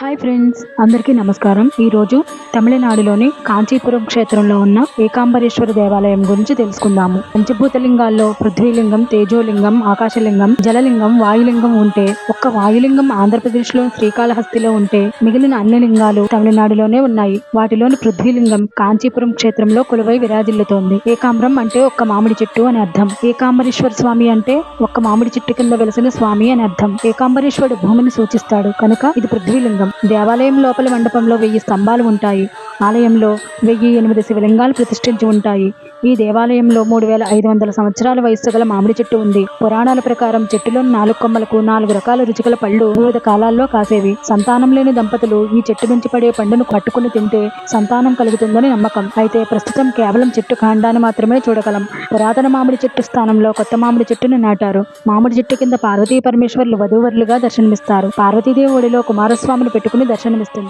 Hi friends అందరికీ నమస్కారం. ఈరోజు తమిళనాడులోని కాంచీపురం క్షేత్రంలో ఉన్న ఏకాంబరేశ్వర దేవాలయం గురించి తెలుసుకుందాము. పంచభూతలింగాల్లో పృథ్వీలింగం తేజోలింగం ఆకాశలింగం జలలింగం వాయులింగం ఉంటే ఒక్క వాయులింగం ఆంధ్రప్రదేశ్లో శ్రీకాళహస్తిలో ఉంటే మిగిలిన అన్ని లింగాలు తమిళనాడులోనే ఉన్నాయి. వాటిలోని పృథ్వీలింగం కాంచీపురం క్షేత్రంలో కొలువై విరాజిల్లుతోంది. ఏకాంబరం అంటే ఒక్క మామిడి చెట్టు అని అర్థం. ఏకాంబరేశ్వర స్వామి అంటే ఒక్క మామిడి చెట్టు కింద వెలసిన స్వామి అని అర్థం. ఏకాంబరేశ్వరుడు భూమిని సూచిస్తాడు. కనుక ఇది పృథ్వీలింగం. దేవాలయం లోపల మండపంలో వెయ్యి స్తంభాలు ఉంటాయి. ఆలయంలో వెయ్యి ఎనిమిది శివలింగాలు ప్రతిష్ఠించి ఉంటాయి. ఈ దేవాలయంలో మూడు వేల ఐదు వందల సంవత్సరాల వయస్సు గల మామిడి చెట్టు ఉంది. పురాణాల ప్రకారం చెట్టులోని నాలుగు కొమ్మలకు నాలుగు రకాల రుచికల పళ్ళు వివిధ కాలాల్లో కాసేవి. సంతానం లేని దంపతులు ఈ చెట్టు నుంచి పడే పండును పట్టుకుని తింటే సంతానం కలుగుతుందని నమ్మకం. అయితే ప్రస్తుతం కేవలం చెట్టు కాండాన్ని మాత్రమే చూడగలం. పురాతన మామిడి చెట్టు స్థానంలో కొత్త మామిడి చెట్టును నాటారు. మామిడి చెట్టు కింద పార్వతీ పరమేశ్వర్లు వధూవరులుగా దర్శనమిస్తారు. పార్వతీదేవి ఒడిలో కుమారస్వామిని పెట్టుకుని దర్శనమిస్తుంది.